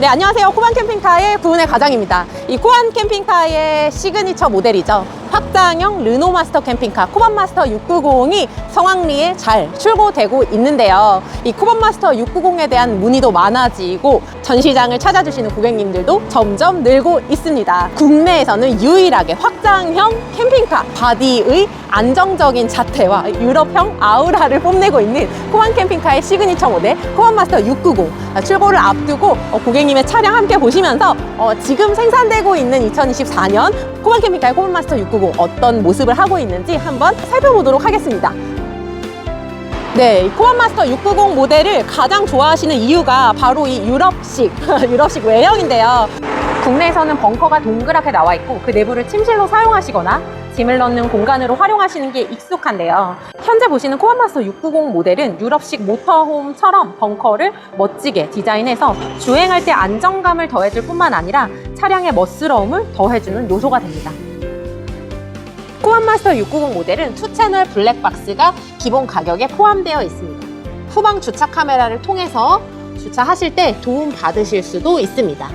네, 안녕하세요. 코반 캠핑카의 구은의 과장입니다. 이 코반 캠핑카의 시그니처 모델이죠. 확장형 르노 마스터 캠핑카 코반 마스터 690이 성황리에 잘 출고되고 있는데요. 이 코반 마스터 690에 대한 문의도 많아지고 전시장을 찾아주시는 고객님들도 점점 늘고 있습니다. 국내에서는 유일하게 확장형 캠핑카 바디의 안정적인 자태와 유럽형 아우라를 뽐내고 있는 코반 캠핑카의 시그니처 모델 코반 마스터 690 출고를 앞두고 어, 고객님의 차량 함께 보시면서 어, 지금 생산되고 있는 2024년 코반 캠핑카의 코반 마스터 690 어떤 모습을 하고 있는지 한번 살펴보도록 하겠습니다. 네, 이 코반 마스터 690 모델을 가장 좋아하시는 이유가 바로 이 유럽식, 유럽식 외형인데요. 국내에서는 벙커가 동그랗게 나와 있고 그 내부를 침실로 사용하시거나 짐을 넣는 공간으로 활용하시는 게 익숙한데요. 현재 보시는 코반 마스터 690 모델은 유럽식 모터홈처럼 벙커를 멋지게 디자인해서 주행할 때 안정감을 더해줄 뿐만 아니라 차량의 멋스러움을 더해주는 요소가 됩니다. 코안 마스터 690 모델은 2채널 블랙박스가 기본 가격에 포함되어 있습니다. 후방 주차 카메라를 통해서 주차하실 때 도움 받으실 수도 있습니다.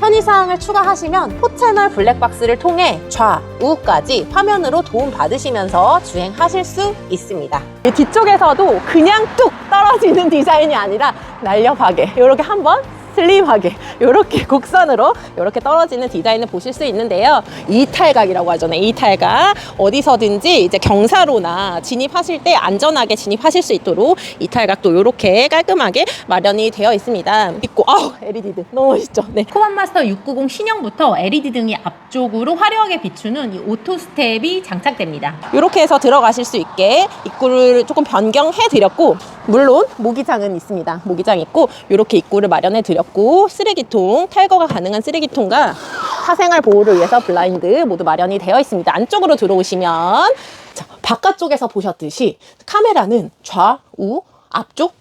편의사항을 추가하시면 4채널 블랙박스를 통해 좌 우까지 화면으로 도움 받으시면서 주행하실 수 있습니다. 뒤쪽에서도 그냥 뚝 떨어지는 디자인이 아니라 날렵하게 이렇게 한번 슬림하게 이렇게 곡선으로 이렇게 떨어지는 디자인을 보실 수 있는데요. 이탈각이라고 하잖아요. 이탈각 어디서든지 이제 경사로나 진입하실 때 안전하게 진입하실 수 있도록 이탈각도 이렇게 깔끔하게 마련이 되어 있습니다. 있고 아우 LED 등 너무 멋있죠. 네. 코반 마스터 690 신형부터 LED 등이 앞쪽으로 화려하게 비추는 이 오토 스텝이 장착됩니다. 이렇게 해서 들어가실 수 있게 입구를 조금 변경해 드렸고 물론 모기장은 있습니다. 모기장 있고 이렇게 입구를 마련해 드렸고 쓰레기통 탈거가 가능한 쓰레기통과 사생활 보호를 위해서 블라인드 모두 마련이 되어 있습니다. 안쪽으로 들어오시면 자, 바깥쪽에서 보셨듯이 카메라는 좌우 앞쪽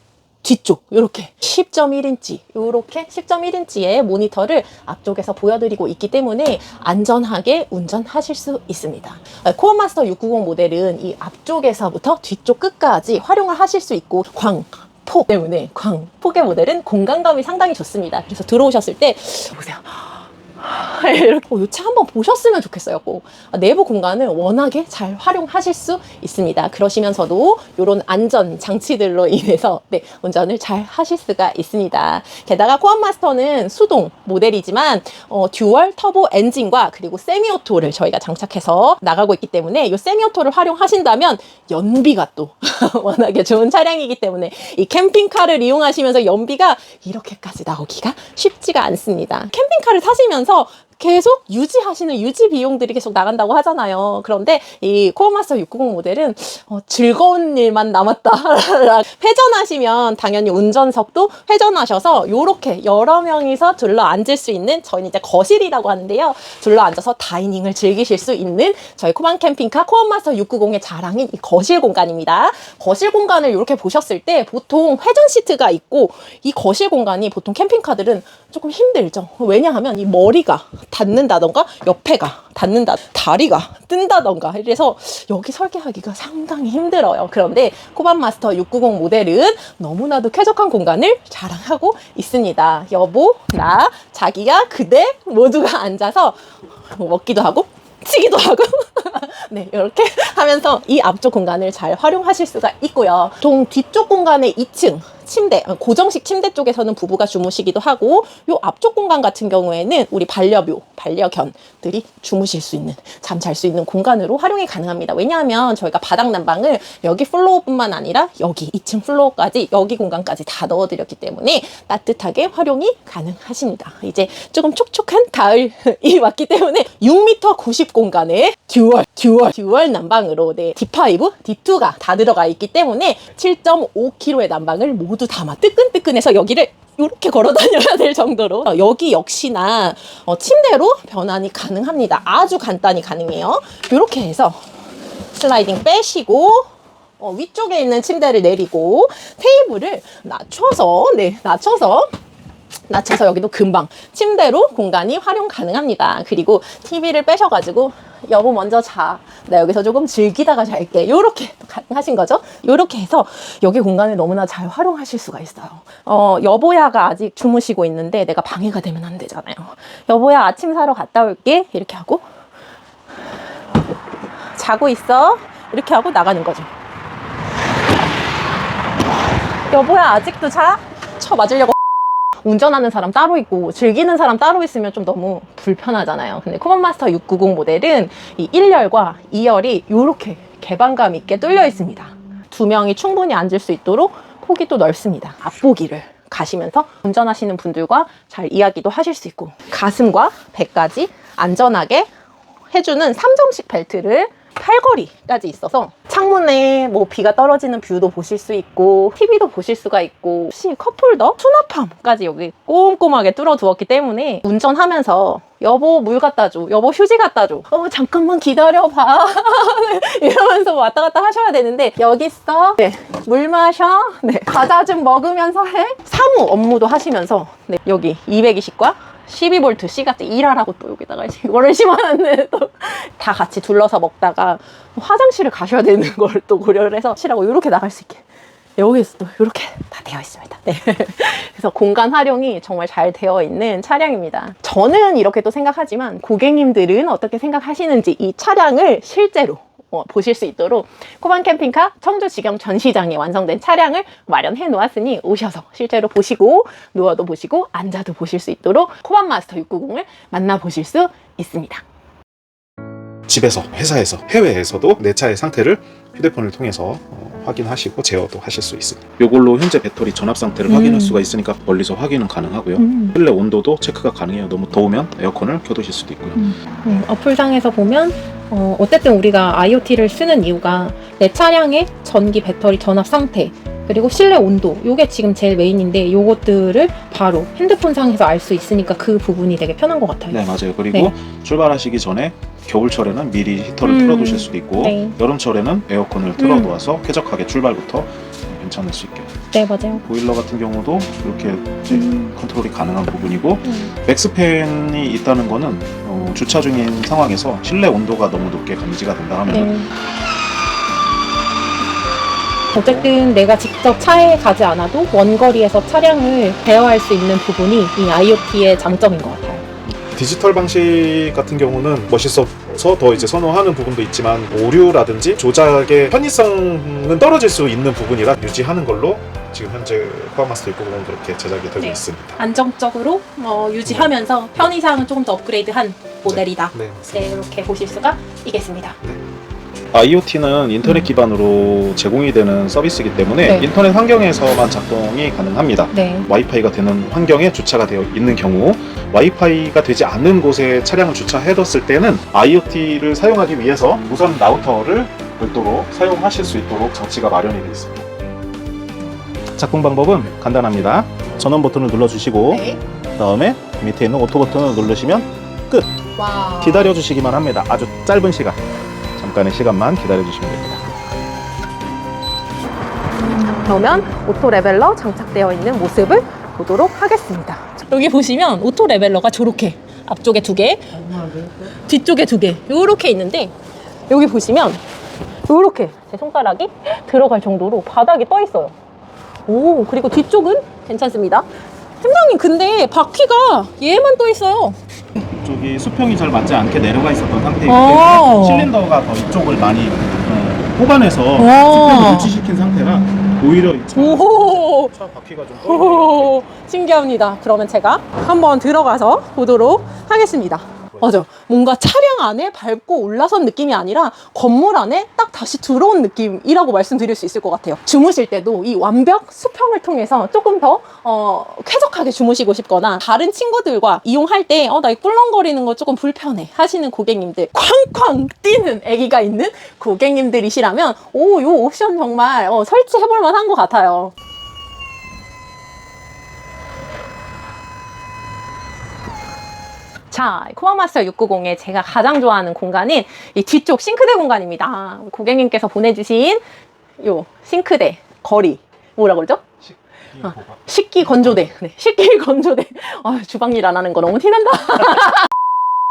뒤쪽 이렇게 10.1인치 이렇게 10.1인치의 모니터를 앞쪽에서 보여드리고 있기 때문에 안전하게 운전하실 수 있습니다. 코어 마스터 690 모델은 이 앞쪽에서부터 뒤쪽 끝까지 활용을 하실 수 있고 광 폭 때문에 광 폭의 모델은 공간감이 상당히 좋습니다. 그래서 들어오셨을 때 보세요. 이차 한번 보셨으면 좋겠어요. 꼭 내부 공간을 워낙에 잘 활용하실 수 있습니다. 그러시면서도 이런 안전 장치들로 인해서 네, 운전을 잘 하실 수가 있습니다. 게다가 코안 마스터는 수동 모델이지만 어, 듀얼 터보 엔진과 그리고 세미오토를 저희가 장착해서 나가고 있기 때문에 이 세미오토를 활용하신다면 연비가 또 워낙에 좋은 차량이기 때문에 이 캠핑카를 이용하시면서 연비가 이렇게까지 나오기가 쉽지가 않습니다. 캠핑카를 타시면서 と 계속 유지하시는 유지 비용들이 계속 나간다고 하잖아요. 그런데 이 코어마스터 690 모델은 어, 즐거운 일만 남았다. 회전하시면 당연히 운전석도 회전하셔서 이렇게 여러 명이서 둘러 앉을 수 있는 저희는 이제 거실이라고 하는데요. 둘러 앉아서 다이닝을 즐기실 수 있는 저희 코만 캠핑카 코어마스터 690의 자랑인 이 거실 공간입니다. 거실 공간을 이렇게 보셨을 때 보통 회전 시트가 있고 이 거실 공간이 보통 캠핑카들은 조금 힘들죠. 왜냐하면 이 머리가 닿는다던가 옆에가 닿는다 다리가 뜬다던가 이래서 여기 설계하기가 상당히 힘들어요. 그런데 코반 마스터 690 모델은 너무나도 쾌적한 공간을 자랑하고 있습니다. 여보, 나, 자기야, 그대 모두가 앉아서 뭐 먹기도 하고 치기도 하고 네 이렇게 하면서 이 앞쪽 공간을 잘 활용하실 수가 있고요. 동 뒤쪽 공간의 2층 침대 어, 고정식 침대 쪽에서는 부부가 주무시기도 하고 요 앞쪽 공간 같은 경우에는 우리 반려묘 반려견들이 주무실 수 있는 잠 잘 수 있는 공간으로 활용이 가능합니다. 왜냐하면 저희가 바닥 난방을 여기 플로어뿐만 아니라 여기 2층 플로어까지 여기 공간까지 다 넣어드렸기 때문에 따뜻하게 활용이 가능하십니다. 이제 조금 촉촉한 가을이 왔기 때문에 6m 90 공간에 듀얼 듀얼 듀얼 난방으로 네 D5, D2가 다 들어가 있기 때문에 7.5kg의 난방을 모두 담아 뜨끈뜨끈해서 여기를 이렇게 걸어 다녀야 될 정도로 어, 여기 역시나 어, 침대로 변환이 가능합니다. 아주 간단히 가능해요. 이렇게 해서 슬라이딩 빼시고 어, 위쪽에 있는 침대를 내리고 테이블을 낮춰서 네 낮춰서 낮춰서 여기도 금방 침대로 공간이 활용 가능합니다. 그리고 TV를 빼셔가지고 여보 먼저 자. 나 여기서 조금 즐기다가 잘게. 요렇게 가능하신 거죠? 요렇게 해서 여기 공간을 너무나 잘 활용하실 수가 있어요. 어, 여보야가 아직 주무시고 있는데 내가 방해가 되면 안 되잖아요. 여보야 아침 사러 갔다 올게. 이렇게 하고 자고 있어. 이렇게 하고 나가는 거죠. 여보야 아직도 자? 쳐 맞으려고 운전하는 사람 따로 있고 즐기는 사람 따로 있으면 좀 너무 불편하잖아요. 근데 코먼마스터 690 모델은 이 1열과 2열이 이렇게 개방감 있게 뚫려 있습니다. 두 명이 충분히 앉을 수 있도록 폭이 또 넓습니다. 앞보기를 가시면서 운전하시는 분들과 잘 이야기도 하실 수 있고 가슴과 배까지 안전하게 해주는 3점식 벨트를 팔걸이까지 있어서 창문에 뭐 비가 떨어지는 뷰도 보실 수 있고 TV도 보실 수가 있고 혹시 컵홀더, 수납함까지 여기 꼼꼼하게 뚫어 두었기 때문에 운전하면서 여보 물 갖다 줘, 여보 휴지 갖다 줘, 어 잠깐만 기다려 봐. 이러면서 왔다 갔다 하셔야 되는데 여기 있어, 네, 물 마셔, 네, 과자 좀 먹으면서 해. 사무 업무도 하시면서. 네, 여기 220과 12V C 같은 일하라고 또 여기다가 이거를 심어놨네. 또다 같이 둘러서 먹다가 화장실을 가셔야 되는 걸 또 고려를 해서 치라고 이렇게 나갈 수 있게 여기서 또 이렇게 다 되어 있습니다. 네. 그래서 공간 활용이 정말 잘 되어 있는 차량입니다. 저는 이렇게 또 생각하지만 고객님들은 어떻게 생각하시는지 이 차량을 실제로 어, 보실 수 있도록 코반 캠핑카 청주 지경 전시장에 완성된 차량을 마련해 놓았으니 오셔서 실제로 보시고 누워도 보시고 앉아도 보실 수 있도록 코반 마스터 690을 만나보실 수 있습니다. 집에서, 회사에서, 해외에서도 내 차의 상태를 휴대폰을 통해서 어, 확인하시고 제어도 하실 수 있습니다. 이걸로 현재 배터리 전압 상태를 음. 확인할 수가 있으니까 멀리서 확인은 가능하고요. 음. 실내 온도도 체크가 가능해요. 너무 더우면 에어컨을 켜두실 수도 있고요. 음, 어플상에서 보면 어, 어쨌든 우리가 IoT를 쓰는 이유가 내 차량의 전기 배터리 전압 상태 그리고 실내 온도 요게 지금 제일 메인인데 요것들을 바로 핸드폰 상에서 알 수 있으니까 그 부분이 되게 편한 것 같아요. 네, 맞아요. 그리고 네. 출발하시기 전에 겨울철에는 미리 히터를 음. 틀어두실 수도 있고 네. 여름철에는 에어컨을 틀어놓아서 쾌적하게 출발부터 괜찮을 수 있게. 네, 맞아요. 보일러 같은 경우도 이렇게 음. 컨트롤이 가능한 부분이고 음. 맥스팬이 있다는 거는 어, 주차 중인 상황에서 실내 온도가 너무 높게 감지가 된다 하면 네. 어쨌든 내가 직접 차에 가지 않아도 원거리에서 차량을 대여할 수 있는 부분이 이 IoT의 장점인 것 같아요. 디지털 방식 같은 경우는 멋있어서 더 이제 선호하는 부분도 있지만 오류라든지 조작의 편의성은 떨어질 수 있는 부분이라 유지하는 걸로 지금 현재 코아마스터 690 그렇게 제작이 되고 네. 있습니다. 안정적으로 어, 유지하면서 편의상은 조금 더 업그레이드한 모델이다. 네, 네, 이렇게 보실 수가 있겠습니다. IoT는 인터넷 기반으로 제공이 되는 서비스이기 때문에 네. 인터넷 환경에서만 작동이 가능합니다. 네. 와이파이가 되는 환경에 주차가 되어 있는 경우 와이파이가 되지 않는 곳에 차량을 주차해뒀을 때는 IoT를 사용하기 위해서 무선 라우터를 별도로 사용하실 수 있도록 장치가 마련이 되어 있습니다. 작동 방법은 간단합니다. 전원 버튼을 눌러주시고 네. 그다음에 밑에 있는 오토 버튼을 누르시면 와. 기다려 주시기만 합니다. 아주 짧은 시간, 잠깐의 시간만 기다려 주시면 됩니다. 그러면 오토 레벨러 장착되어 있는 모습을 보도록 하겠습니다. 여기 보시면 오토 레벨러가 저렇게 앞쪽에 두 개, 뒤쪽에 두 개, 요렇게 있는데 여기 보시면 이렇게 제 손가락이 들어갈 정도로 바닥이 떠 있어요. 오, 그리고 뒤쪽은 괜찮습니다. 팀장님, 근데 바퀴가 얘만 떠 있어요. 이쪽이 수평이 잘 맞지 않게 내려가 있었던 상태이기 아. 때문에 실린더가 더 이쪽을 많이 어, 뽑아내서 아. 수평을 유지시킨 상태라 오히려 이 차, 오, 차 바퀴가 좀 떨어져 오, 신기합니다. 그러면 제가 한번 들어가서 보도록 하겠습니다. 맞아. 뭔가 차량 안에 밟고 올라선 느낌이 아니라 건물 안에 딱 다시 들어온 느낌이라고 말씀드릴 수 있을 것 같아요. 주무실 때도 이 완벽 수평을 통해서 조금 더, 어, 쾌적하게 주무시고 싶거나 다른 친구들과 이용할 때, 어, 나 이 꿀렁거리는 거 조금 불편해 하시는 고객님들, 쾅쾅 뛰는 아기가 있는 고객님들이시라면, 오, 요 옵션 정말, 어, 설치해볼 만한 것 같아요. 자, 코마마스터 690의 제가 가장 좋아하는 공간인 이 뒤쪽 싱크대 공간입니다. 고객님께서 보내주신 요 싱크대 거리 뭐라 그러죠? 아, 식기 건조대. 네, 식기 건조대. 아, 주방일 안 하는 거 너무 티난다.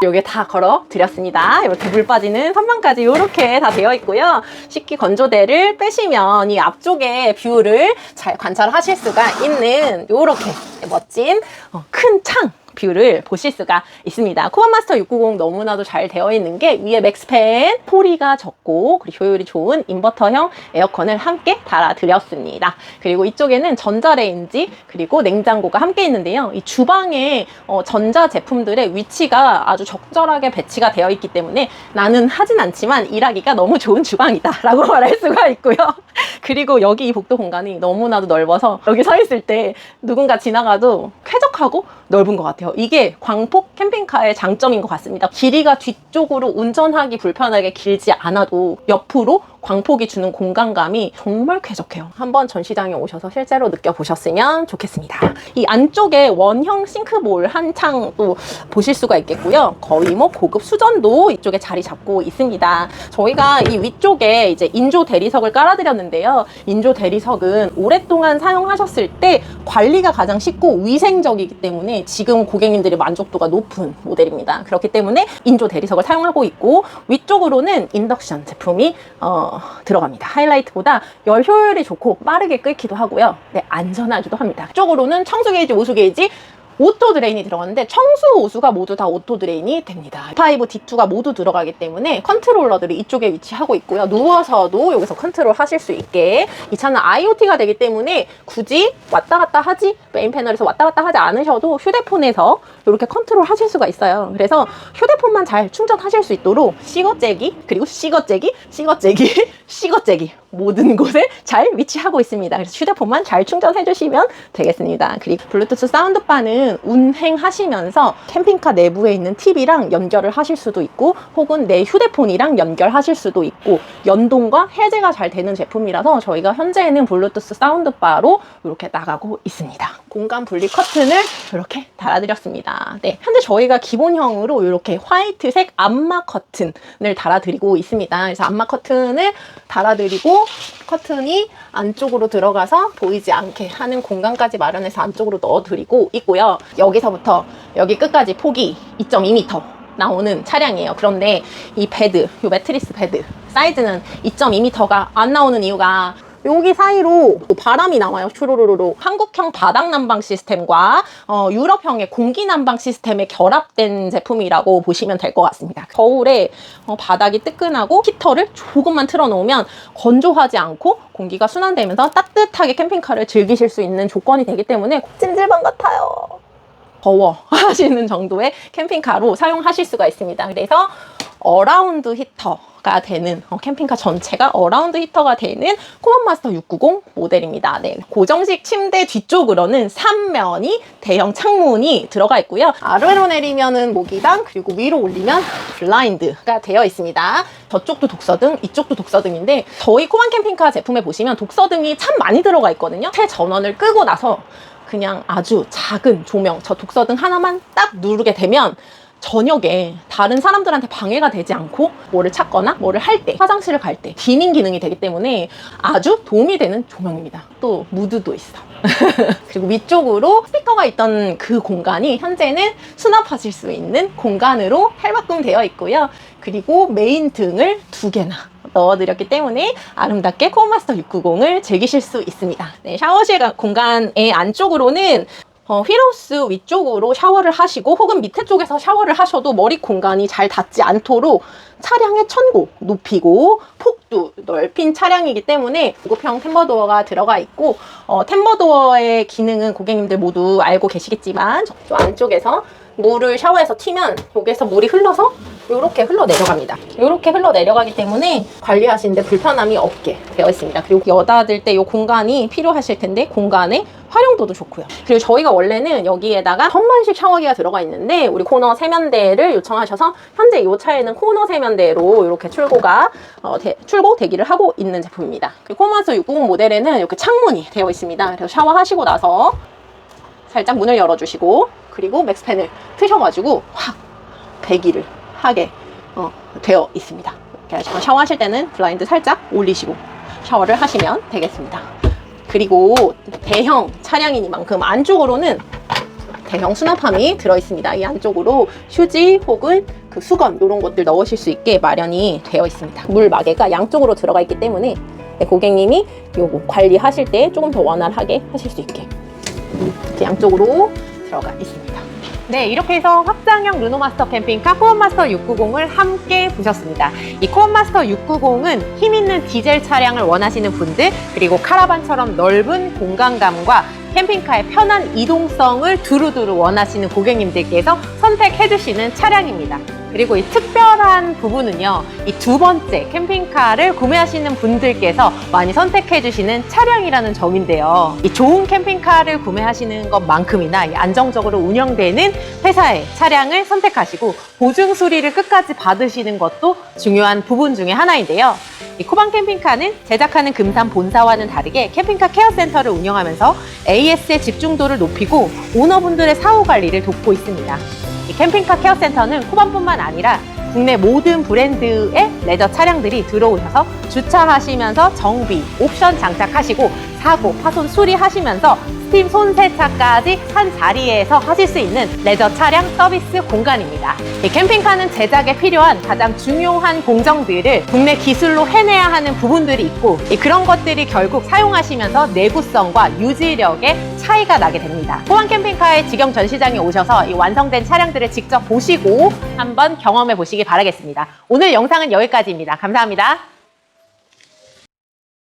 요게 다 걸어 드렸습니다. 이렇게 물 빠지는 선반까지 이렇게 다 되어 있고요. 식기 건조대를 빼시면 이 앞쪽에 뷰를 잘 관찰하실 수가 있는 이렇게 멋진 어, 큰 창. 뷰를 보실 수가 있습니다. 코어마스터 690 너무나도 잘 되어 있는 게 위에 맥스팬, 소리가 적고 그리고 효율이 좋은 인버터형 에어컨을 함께 달아드렸습니다. 그리고 이쪽에는 전자레인지 그리고 냉장고가 함께 있는데요. 이 주방에 어, 전자 제품들의 위치가 아주 적절하게 배치가 되어 있기 때문에 나는 하진 않지만 일하기가 너무 좋은 주방이다 라고 말할 수가 있고요. 그리고 여기 이 복도 공간이 너무나도 넓어서 여기 서 있을 때 누군가 지나가도 쾌적하고 넓은 것 같아요. 이게 광폭 캠핑카의 장점인 것 같습니다. 길이가 뒤쪽으로 운전하기 불편하게 길지 않아도 옆으로 광폭이 주는 공간감이 정말 쾌적해요. 한번 전시장에 오셔서 실제로 느껴보셨으면 좋겠습니다. 이 안쪽에 원형 싱크볼 한창 또 보실 수가 있겠고요. 거의 뭐 고급 수전도 이쪽에 자리 잡고 있습니다. 저희가 이 위쪽에 이제 인조 대리석을 깔아드렸는데요. 인조 대리석은 오랫동안 사용하셨을 때 관리가 가장 쉽고 위생적이기 때문에 지금 고객님들의 만족도가 높은 모델입니다. 그렇기 때문에 인조 대리석을 사용하고 있고 위쪽으로는 인덕션 제품이 어, 들어갑니다. 하이라이트보다 열 효율이 좋고 빠르게 끓기도 하고요. 네, 안전하기도 합니다. 이쪽으로는 청수 게이지, 오수 게이지 오토 드레인이 들어갔는데 청수 오수가 모두 다 오토 드레인이 됩니다. D5, D2가 모두 들어가기 때문에 컨트롤러들이 이쪽에 위치하고 있고요. 누워서도 여기서 컨트롤 하실 수 있게 이 차는 IoT가 되기 때문에 굳이 왔다 갔다 하지 메인 패널에서 왔다 갔다 하지 않으셔도 휴대폰에서 이렇게 컨트롤 하실 수가 있어요. 그래서 휴대폰만 잘 충전하실 수 있도록 시거잭이 그리고 시거잭이 시거잭이 시거잭이 모든 곳에 잘 위치하고 있습니다. 그래서 휴대폰만 잘 충전해 주시면 되겠습니다. 그리고 블루투스 사운드바는 운행하시면서 캠핑카 내부에 있는 TV랑 연결을 하실 수도 있고 혹은 내 휴대폰이랑 연결하실 수도 있고 연동과 해제가 잘 되는 제품이라서 저희가 현재는 블루투스 사운드바로 이렇게 나가고 있습니다. 공간 분리 커튼을 이렇게 달아드렸습니다. 네, 현재 저희가 기본형으로 이렇게 화이트색 암막 커튼을 달아드리고 있습니다. 그래서 암막 커튼을 달아드리고 커튼이 안쪽으로 들어가서 보이지 않게 하는 공간까지 마련해서 안쪽으로 넣어드리고 있고요. 여기서부터 여기 끝까지 폭이 2.2m 나오는 차량이에요. 그런데 이 베드, 이 매트리스 베드 사이즈는 2.2m가 안 나오는 이유가 여기 사이로 바람이 나와요. 슈루루루루. 한국형 바닥 난방 시스템과 어, 유럽형의 공기 난방 시스템에 결합된 제품이라고 보시면 될 것 같습니다. 겨울에 어, 바닥이 뜨끈하고 히터를 조금만 틀어놓으면 건조하지 않고 공기가 순환되면서 따뜻하게 캠핑카를 즐기실 수 있는 조건이 되기 때문에 찜질방 같아요. 더워 하시는 정도의 캠핑카로 사용하실 수가 있습니다. 그래서 어라운드 히터가 되는 어, 캠핑카 전체가 어라운드 히터가 되는 코어마스터 690 모델입니다. 네, 고정식 침대 뒤쪽으로는 3면이 대형 창문이 들어가 있고요. 아래로 내리면은 모기장 그리고 위로 올리면 블라인드가 되어 있습니다. 저쪽도 독서등, 이쪽도 독서등인데 저희 코만 캠핑카 제품에 보시면 독서등이 참 많이 들어가 있거든요. 새 전원을 끄고 나서 그냥 아주 작은 조명, 저 독서등 하나만 딱 누르게 되면 저녁에 다른 사람들한테 방해가 되지 않고 뭐를 찾거나 뭐를 할 때, 화장실을 갈 때 디밍 기능이 되기 때문에 아주 도움이 되는 조명입니다. 또 무드도 있어. 그리고 위쪽으로 스피커가 있던 그 공간이 현재는 수납하실 수 있는 공간으로 탈바꿈 되어 있고요. 그리고 메인 등을 두 개나 넣어드렸기 때문에 아름답게 코어마스터 690을 즐기실 수 있습니다. 네, 샤워실 가- 공간의 안쪽으로는 어, 휠하우스 위쪽으로 샤워를 하시고 혹은 밑에 쪽에서 샤워를 하셔도 머리 공간이 잘 닿지 않도록 차량의 천고 높이고 폭도 넓힌 차량이기 때문에 고급형 템버도어가 들어가 있고 어, 템버도어의 기능은 고객님들 모두 알고 계시겠지만 저 안쪽에서 물을 샤워해서 튀면 여기에서 물이 흘러서 이렇게 흘러 내려갑니다. 이렇게 흘러 내려가기 때문에 관리하시는데 불편함이 없게 되어 있습니다. 그리고 여닫을 때 이 공간이 필요하실 텐데 공간의 활용도도 좋고요. 그리고 저희가 원래는 여기에다가 현만식 샤워기가 들어가 있는데 우리 코너 세면대를 요청하셔서 현재 이 차에는 코너 세면대로 이렇게 출고가 어, 대- 출고 대기를 하고 있는 제품입니다. 그리고 코마스 690 모델에는 이렇게 창문이 되어 있습니다. 그래서 샤워하시고 나서 살짝 문을 열어주시고 그리고 맥스팬을 트셔가지고 확 배기를 하게 어, 되어 있습니다. 이렇게 샤워하실 때는 블라인드 살짝 올리시고 샤워를 하시면 되겠습니다. 그리고 대형 차량이니만큼 안쪽으로는 대형 수납함이 들어있습니다. 이 안쪽으로 휴지 혹은 그 수건 이런 것들 넣으실 수 있게 마련이 되어 있습니다. 물 마개가 양쪽으로 들어가 있기 때문에 네, 고객님이 요거 관리하실 때 조금 더 원활하게 하실 수 있게 양쪽으로 들어가 있습니다. 네, 이렇게 해서 확장형 르노마스터 캠핑카 코어마스터 690을 함께 보셨습니다. 이 코어마스터 690은 힘 있는 디젤 차량을 원하시는 분들, 그리고 카라반처럼 넓은 공간감과 캠핑카의 편한 이동성을 두루두루 원하시는 고객님들께서 선택해주시는 차량입니다. 그리고 이 특별한 부분은요, 이 두 번째 캠핑카를 구매하시는 분들께서 많이 선택해 주시는 차량이라는 점인데요. 이 좋은 캠핑카를 구매하시는 것만큼이나 이 안정적으로 운영되는 회사의 차량을 선택하시고 보증 수리를 끝까지 받으시는 것도 중요한 부분 중에 하나인데요. 이 코방 캠핑카는 제작하는 금산 본사와는 다르게 캠핑카 케어 센터를 운영하면서 AS의 집중도를 높이고 오너분들의 사후 관리를 돕고 있습니다. 이 캠핑카 케어센터는 코반뿐만 아니라 국내 모든 브랜드의 레저 차량들이 들어오셔서 주차하시면서 정비, 옵션 장착하시고 사고, 파손 수리하시면서 스팀 손세차까지 한 자리에서 하실 수 있는 레저 차량 서비스 공간입니다. 이 캠핑카는 제작에 필요한 가장 중요한 공정들을 국내 기술로 해내야 하는 부분들이 있고 이 그런 것들이 결국 사용하시면서 내구성과 유지력에 차이가 나게 됩니다. 호환 캠핑카의 직영 전시장에 오셔서 이 완성된 차량들을 직접 보시고 한번 경험해 보시기 바라겠습니다. 오늘 영상은 여기까지입니다. 감사합니다.